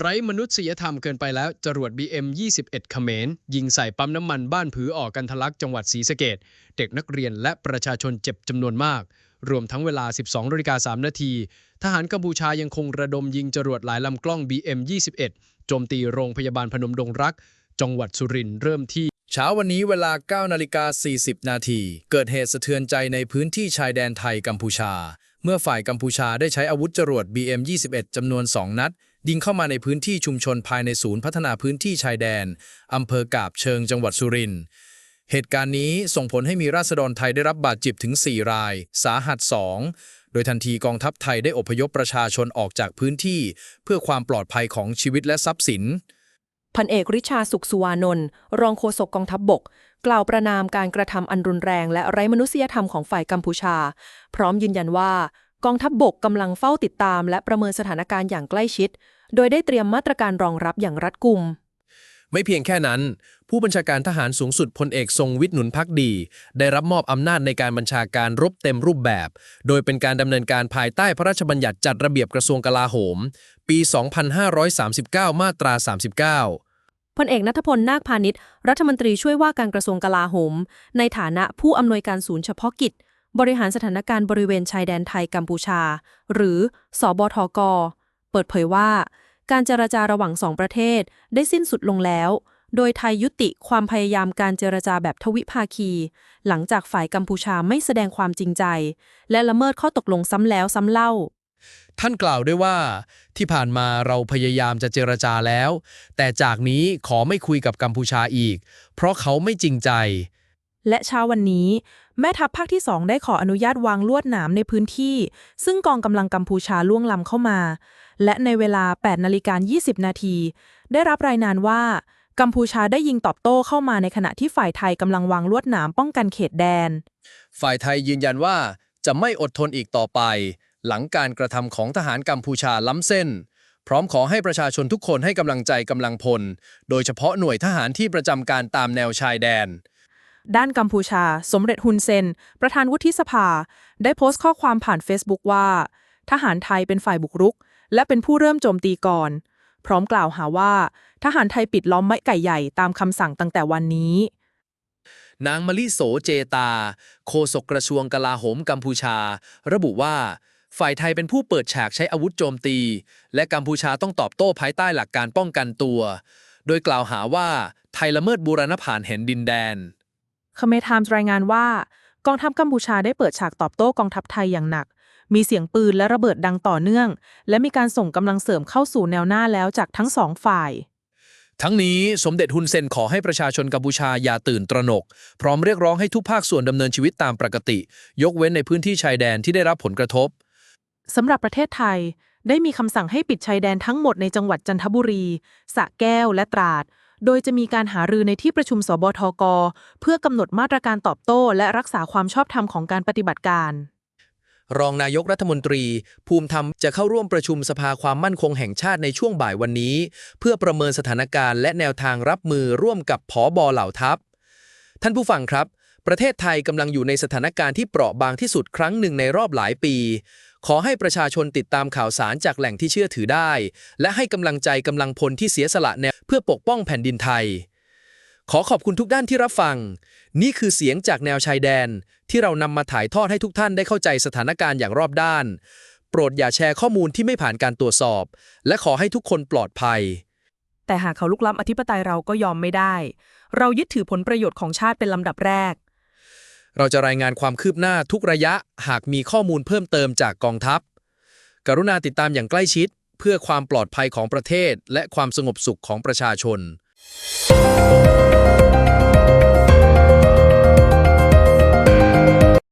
ไร้มนุษยธรรมเกินไปแล้ว จรวด BM 21เขมร ยิงใส่ปั๊มน้ำมันบ้านผือออกกันทะลักจังหวัดศรีสะเกดเด็กนักเรียนและประชาชนเจ็บจำนวนมาก รวมทั้งเวลา 12นาฬิกา3นาที ทหารกัมพูชายังคงระดมยิงจรวดหลายลำกล้อง BM 21โจมตีโรงพยาบาลพนมดงรัก จังหวัดสุรินทร์เริ่มที่เช้าวันนี้เวลา 9นาฬิกา 40 นาที เกิดเหตุสะเทือนใจในพื้นที่ชายแดนไทยกัมพูชา เมื่อฝ่ายกัมพูชาได้ใช้อาวุธจรวด BM-21 จำนวน 2 นัด ยิงเข้ามาในพื้นที่ชุมชนภายในศูนย์พัฒนาพื้นที่ชายแดน อำเภอกาบเชิงจังหวัดสุรินทร์เหตุการณ์นี้ส่งผลให้มีราษฎรไทยได้รับบาดเจ็บถึง 4 ราย สาหัส 2 โดยทันทีกองทัพไทยได้อพยพประชาชนออกจากพื้นที่ เพื่อความปลอดภัยของชีวิตและทรัพย์สิน พันเอกริชาสุขสุวานนท์รองโฆษกกองทัพบบก กล่าวประนามการกระทำอันรุนแรงและไร้มนุษยธรรมของฝ่ายกัมพูชา พร้อมยืนยันว่า กองทัพบบกกำลังเฝ้าติดตาม และประเมินสถานการณ์อย่างใกล้ชิด โดยได้เตรียมมาตรการรองรับอย่างรัดกุม ไม่เพียงแค่นั้น ผู้บัญชาการทหารสูงสุดพลเอกทรงวิทย์หนุนพักดี ได้รับมอบอำนาจในการบัญชาการรบเต็มรูปแบบ โดยเป็นการดำเนินการภายใต้พระราชบัญญัติจัดระเบียบกระทรวงกลาโหม ปี 2539 มาตรา 39พลเอกนัทพล นาคพาณิชย์ รัฐมนตรีช่วยว่าการกระทรวงกลาโหม ในฐานะผู้อำนวยการศูนย์เฉพาะกิจ บริหารสถานการณ์บริเวณชายแดนไทยกัมพูชา หรือสบทก เปิดเผยว่า การเจรจาระหว่างสองประเทศได้สิ้นสุดลงแล้ว โดยไทยยุติความพยายามการเจรจาแบบทวิภาคี หลังจากฝ่ายกัมพูชาไม่แสดงความจริงใจ และละเมิดข้อตกลงซ้ำแล้วซ้ำเล่า ท่านกล่าวด้วยว่า ที่ผ่านมาเราพยายามจะเจรจาแล้ว แต่จากนี้ขอไม่คุยกับกัมพูชาอีก เพราะเขาไม่จริงใจ และเช้าวันนี้ แม่ทัพภาคที่ 2 ได้ขออนุญาตวางลวดหนามในพื้นที่ ซึ่งกองกำลังกัมพูชาล่วงล้ำเข้ามา และในเวลา 8 นาฬิกา 20 นาที ได้รับรายงานว่า กัมพูชาได้ยิงตอบโต้เข้ามาในขณะที่ฝ่ายไทยกำลังวางลวดหนามป้องกันเขตแดน ฝ่ายไทยยืนยันว่าจะไม่อดทนอีกต่อไป หลังการกระทำของทหารกัมพูชาล้ำเส้น พร้อมขอให้ประชาชนทุกคนให้กำลังใจกำลังพล โดยเฉพาะหน่วยทหารที่ประจำการตามแนวชายแดน ด้านกัมพูชา สมเด็จฮุนเซน ประธานวุฒิสภา ได้โพสต์ข้อความผ่านเฟซบุ๊กว่า ทหารไทยเป็นฝ่ายบุกรุก และเป็นผู้เริ่มโจมตีก่อน พร้อมกล่าวหาว่า ทหารไทยปิดล้อมไม้ไก่ใหญ่ตามคำสั่งตั้งแต่วันนี้ นางมลิโสเจตา โฆษกกระทรวงกลาโหมกัมพูชา ระบุว่า ฝ่ายไทยเป็นผู้เปิดฉากใช้อาวุธโจมตี และกัมพูชาต้องตอบโต้ภายใต้หลักการป้องกันตัว โดยกล่าวหาว่าไทยละเมิดบูรณผ่านแห่นดินแดน คเมไทม์รายงานว่ากองทัพกัมพูชาได้เปิดฉากตอบโต้กองทัพไทยอย่างหนัก มีเสียงปืนและระเบิดดังต่อเนื่อง และมีการส่งกำลังเสริมเข้าสู่แนวหน้าแล้วจากทั้งสองฝ่าย ทั้งนี้สมเด็จฮุนเซนขอให้ประชาชนกัมพูชาอย่าตื่นตระหนก พร้อมเรียกร้องให้ทุกภาคส่วนดำเนินชีวิตตามปกติ ยกเว้นในพื้นที่ชายแดนที่ได้รับผลกระทบสำหรับประเทศไทยได้มีคำสั่งให้ปิดชายแดนทั้งหมดในจังหวัดจันทบุรีสระแก้วและตราด โดยจะมีการหารือในที่ประชุมสบทก เพื่อกำหนดมาตรการตอบโต้ และรักษาความชอบธรรมของการปฏิบัติการ รองนายกรัฐมนตรี ภูมิธรรมจะเข้าร่วมประชุมสภาความมั่นคงแห่งชาติในช่วงบ่ายวันนี้ เพื่อประเมินสถานการณ์และแนวทางรับมือร่วมกับผอบอเหล่าทัพ ท่านผู้ฟังครับประเทศไทยกำลังอยู่ในสถานการณ์ที่เปราะบางที่สุดครั้งหนึ่งในรอบหลายปี ขอให้ประชาชนติดตามข่าวสารจากแหล่งที่เชื่อถือได้ และให้กำลังใจกำลังพลที่เสียสละแนวเพื่อปกป้องแผ่นดินไทย ขอขอบคุณทุกด้านที่รับฟัง นี่คือเสียงจากแนวชายแดน ที่เรานำมาถ่ายทอดให้ทุกท่านได้เข้าใจสถานการณ์อย่างรอบด้าน โปรดอย่าแชร์ข้อมูลที่ไม่ผ่านการตรวจสอบ และขอให้ทุกคนปลอดภัย แต่หากเขาลุกล้ำอธิปไตยเราก็ยอมไม่ได้ เรายึดถือผลประโยชน์ของชาติเป็นลำดับแรก เราจะรายงานความคืบหน้าทุกระยะหากมีข้อมูลเพิ่มเติมจากกองทัพ กรุณาติดตามอย่างใกล้ชิด เพื่อความปลอดภัยของประเทศ และความสงบสุขของประชาชน